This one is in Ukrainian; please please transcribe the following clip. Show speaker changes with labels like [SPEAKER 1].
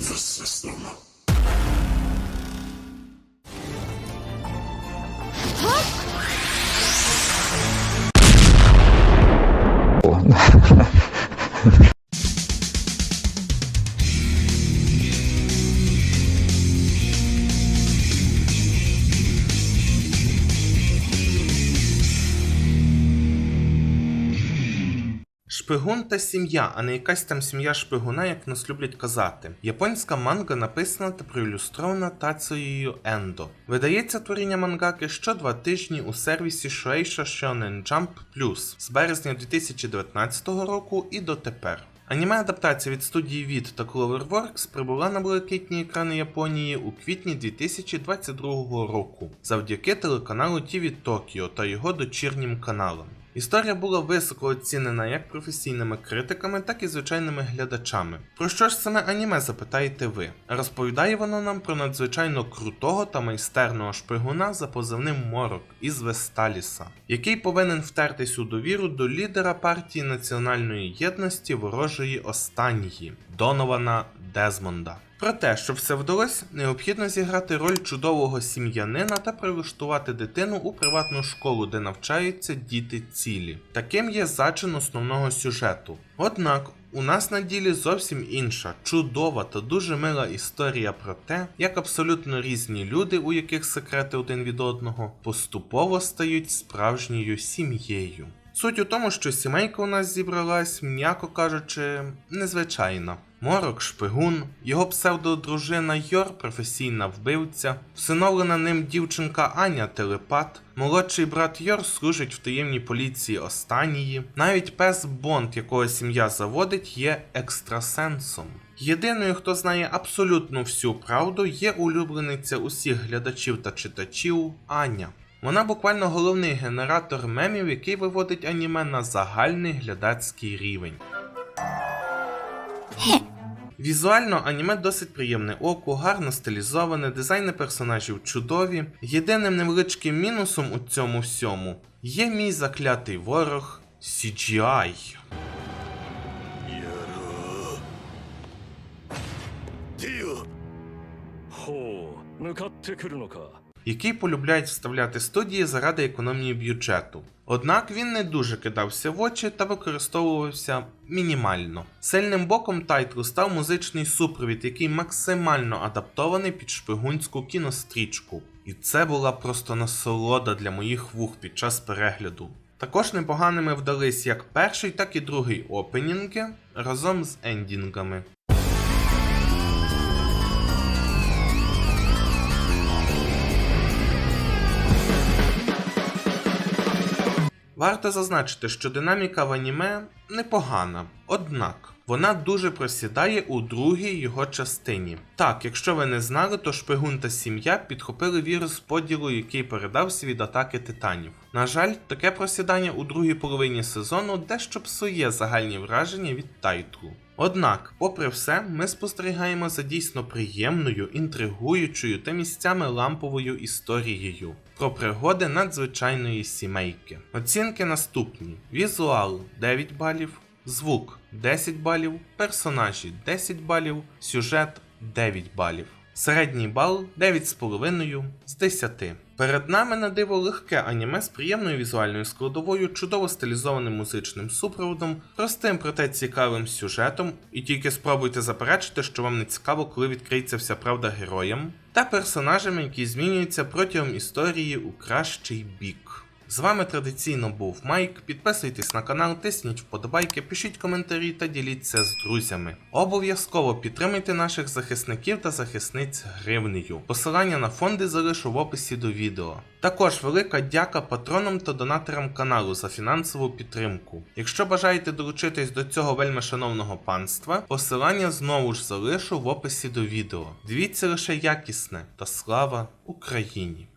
[SPEAKER 1] the system.
[SPEAKER 2] Шпигун та сім'я, а не якась там сім'я шпигуна, як нас люблять казати. Японська манга написана та проілюстрована Тацею Ендо. Видається творіння мангаки що два тижні у сервісі Shueisha Shonen Jump Plus з березня 2019 року і дотепер. Аніме адаптація від студії від та Cloverworks прибула на блакитні екрани Японії у квітні 2022 року завдяки телеканалу TV Tokyo та його дочірнім каналам. Історія була високо оцінена як професійними критиками, так і звичайними глядачами. Про що ж саме аніме запитаєте ви? Розповідає воно нам про надзвичайно крутого та майстерного шпигуна за позивним Морок із Весталіса, який повинен втертись у довіру до лідера партії національної єдності ворожої останньої Донована Дезмонда. Про те, щоб все вдалося, необхідно зіграти роль чудового сім'янина та прилаштувати дитину у приватну школу, де навчаються діти цілі. Таким є зачин основного сюжету. Однак у нас на ділі зовсім інша, чудова та дуже мила історія про те, як абсолютно різні люди, у яких секрети один від одного, поступово стають справжньою сім'єю. Суть у тому, що сімейка у нас зібралась, м'яко кажучи, незвичайна. Морок шпигун, його псевдодружина Йор професійна вбивця, всиновлена ним дівчинка Аня телепат, молодший брат Йор служить в таємній поліції останньої, навіть пес Бонд, якого сім'я заводить, є екстрасенсом. Єдиною, хто знає абсолютно всю правду, є улюблениця усіх глядачів та читачів Аня. Вона буквально головний генератор мемів, який виводить аніме на загальний глядацький рівень. Візуально аніме досить приємне оку, гарно стилізоване, дизайни персонажів чудові. Єдиним невеличким мінусом у цьому всьому є мій заклятий ворог CGI.
[SPEAKER 3] Діо! Хо, ну
[SPEAKER 2] який полюбляють вставляти студії заради економії бюджету. Однак він не дуже кидався в очі та використовувався мінімально. Сильним боком тайтлу став музичний супровід, який максимально адаптований під шпигунську кінострічку. І це була просто насолода для моїх вух під час перегляду. Також непоганими вдались як перший, так і другий опенінги разом з ендінгами. Варто зазначити, що динаміка в аніме непогана, однак вона дуже просідає у другій його частині. Так, якщо ви не знали, то шпигун та сім'я підхопили вірус поділу, який передався від атаки титанів. На жаль, таке просідання у другій половині сезону дещо псує загальні враження від тайтлу. Однак, попри все, ми спостерігаємо за дійсно приємною, інтригуючою та місцями ламповою історією про пригоди надзвичайної сімейки. Оцінки наступні: візуал 9 балів, звук 10 балів, персонажі 10 балів, сюжет 9 балів. Середній бал 9,5 з 10. Перед нами на диво легке аніме з приємною візуальною складовою, чудово стилізованим музичним супроводом, простим проте цікавим сюжетом, і тільки спробуйте заперечити, що вам не цікаво, коли відкриється вся правда героям, та персонажами, які змінюються протягом історії у кращий бік. З вами традиційно був Майк. Підписуйтесь на канал, тисніть вподобайки, пишіть коментарі та діліться з друзями. Обов'язково підтримуйте наших захисників та захисниць гривнею. Посилання на фонди залишу в описі до відео. Також велика дяка патронам та донаторам каналу за фінансову підтримку. Якщо бажаєте долучитись до цього вельми шановного панства, посилання знову ж залишу в описі до відео. Дивіться лише якісне та слава Україні!